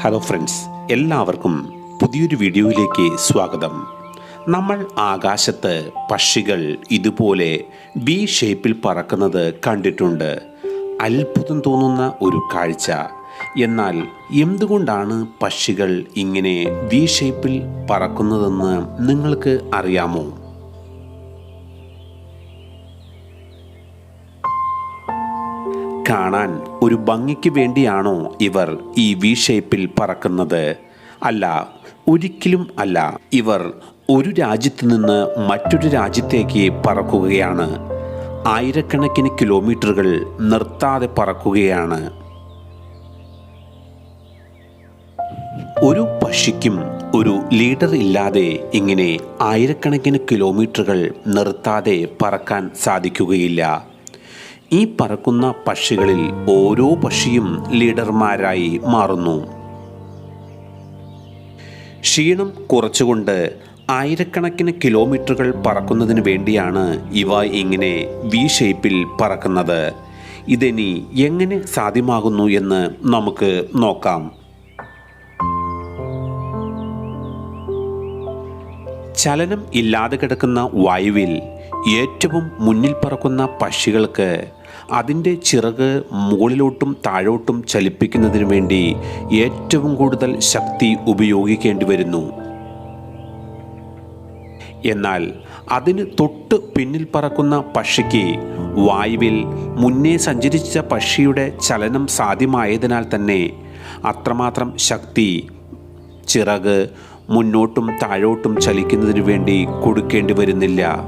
Hello friends എല്ലാവർക്കും പുതിയൊരു വീഡിയോയിലേക്ക് സ്വാഗതം. നമ്മൾ ആകാശത്ത് പക്ഷികൾ ഇതുപോലെ ബി ഷേപ്പിൽ പറക്കുന്നത് കണ്ടിട്ടുണ്ട്. അത്ഭുതം തോന്നുന്ന ഒരു കാഴ്ച. എന്നാൽ എന്തുകൊണ്ടാണ് പക്ഷികൾ ഇങ്ങനെ വി ഷേപ്പിൽ പറക്കുന്നതെന്ന് നിങ്ങൾക്ക് അറിയാമോ? കാണാൻ ഒരു ഭംഗിക്ക് വേണ്ടിയാണോ ഇവർ ഈ വി ഷേപ്പിൽ പറക്കുന്നത്? അല്ല ഒരിക്കലും അല്ല. ഇവർ ഒരു രാജ്യത്ത് നിന്ന് മറ്റൊരു രാജ്യത്തേക്ക് പറക്കുകയാണ്. ആയിരക്കണക്കിന് കിലോമീറ്ററുകൾ നിർത്താതെ പറക്കുകയാണ്. ഒരു പക്ഷിക്കും ഒരു ലീഡർ ഇല്ലാതെ ഇങ്ങനെ ആയിരക്കണക്കിന് കിലോമീറ്ററുകൾ നിർത്താതെ പറക്കാൻ സാധിക്കുകയില്ല. ഈ പറക്കുന്ന പക്ഷികളിൽ ഓരോ പക്ഷിയും ലീഡർമാരായി മാറുന്നു. ക്ഷീണം കുറച്ചുകൊണ്ട് ആയിരക്കണക്കിന് കിലോമീറ്ററുകൾ പറക്കുന്നതിന് വേണ്ടിയാണ് ഇവ ഇങ്ങനെ വി ഷേപ്പിൽ പറക്കുന്നത്. ഇതിനി എങ്ങനെ സാധ്യമാകുന്നു എന്ന് നമുക്ക് നോക്കാം. ചലനം ഇല്ലാതെ കിടക്കുന്ന വായുവിൽ ഏറ്റവും മുന്നിൽ പറക്കുന്ന പക്ഷികൾക്ക് അതിന്റെ ചിറക് മുകളിലോട്ടും താഴോട്ടും ചലിപ്പിക്കുന്നതിന് വേണ്ടി ഏറ്റവും കൂടുതൽ ശക്തി ഉപയോഗിക്കേണ്ടി വരുന്നു. എന്നാൽ അതിന് തൊട്ട് പിന്നിൽ പറക്കുന്ന പക്ഷിക്ക് വായുവിൽ മുന്നേ സഞ്ചരിച്ച പക്ഷിയുടെ ചലനം സാധ്യമായതിനാൽ തന്നെ അത്രമാത്രം ശക്തി ചിറക് മുന്നോട്ടും താഴോട്ടും ചലിക്കുന്നതിനു വേണ്ടി കൊടുക്കേണ്ടി വരുന്നില്ല.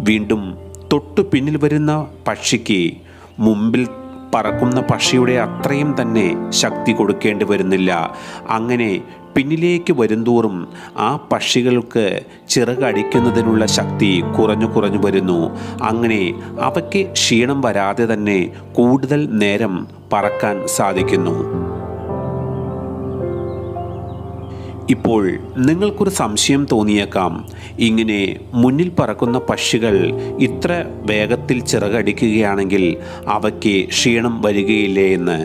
വീണ്ടും തൊട്ടു പിന്നിൽ വരുന്ന പക്ഷിക്ക് മുമ്പിൽ പറക്കുന്ന പക്ഷിയുടെ അത്രയും തന്നെ ശക്തി കൊടുക്കേണ്ടി വരുന്നില്ല. അങ്ങനെ പിന്നിലേക്ക് വരുന്തോറും ആ പക്ഷികൾക്ക് ചിറകടിക്കുന്നതിനുള്ള ശക്തി കുറഞ്ഞു കുറഞ്ഞു വരുന്നു. അങ്ങനെ അവയ്ക്ക് ക്ഷീണം വരാതെ തന്നെ കൂടുതൽ നേരം പറക്കാൻ സാധിക്കുന്നു. ഇപ്പോൾ നിങ്ങൾക്കൊരു സംശയം തോന്നിയേക്കാം. ഇങ്ങനെ മുന്നിൽ പറക്കുന്ന പക്ഷികൾ ഇത്ര വേഗത്തിൽ ചിറകടിക്കുകയാണെങ്കിൽ അവയ്ക്ക് ക്ഷീണം വരികയില്ലേ എന്ന്.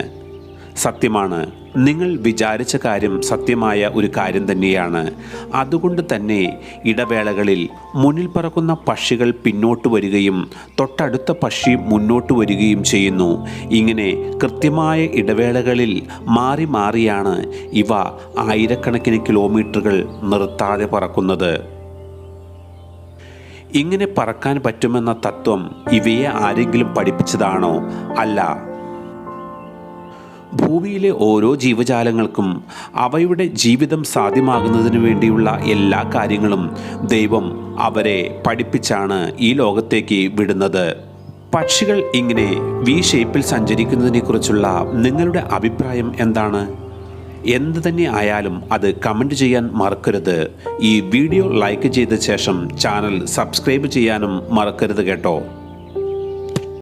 സത്യമാണ് നിങ്ങൾ വിചാരിച്ച കാര്യം സത്യമായ ഒരു കാര്യം തന്നെയാണ്. അതുകൊണ്ട് തന്നെ ഇടവേളകളിൽ മുന്നിൽ പറക്കുന്ന പക്ഷികൾ പിന്നോട്ട് വരികയും തൊട്ടടുത്ത പക്ഷി മുന്നോട്ട് വരികയും ചെയ്യുന്നു. ഇങ്ങനെ കൃത്യമായ ഇടവേളകളിൽ മാറി മാറിയാണ് ഇവ ആയിരക്കണക്കിന് കിലോമീറ്ററുകൾ നിർത്താതെ പറക്കുന്നത്. ഇങ്ങനെ പറക്കാൻ പറ്റുമെന്ന തത്വം ഇവയെ ആരെങ്കിലും പഠിപ്പിച്ചതാണോ? അല്ല. ഭൂമിയിലെ ഓരോ ജീവജാലങ്ങൾക്കും അവയുടെ ജീവിതം സാധ്യമാകുന്നതിന് വേണ്ടിയുള്ള എല്ലാ കാര്യങ്ങളും ദൈവം അവരെ പഠിപ്പിച്ചാണ് ഈ ലോകത്തേക്ക് വിടുന്നത്. പക്ഷികൾ ഇങ്ങനെ വി ഷേപ്പിൽ സഞ്ചരിക്കുന്നതിനെക്കുറിച്ചുള്ള നിങ്ങളുടെ അഭിപ്രായം എന്താണ്? എന്ത് തന്നെ ആയാലും അത് കമന്റ് ചെയ്യാൻ മറക്കരുത്. ഈ വീഡിയോ ലൈക്ക് ചെയ്ത ശേഷം ചാനൽ സബ്സ്ക്രൈബ് ചെയ്യാനും മറക്കരുത് കേട്ടോ.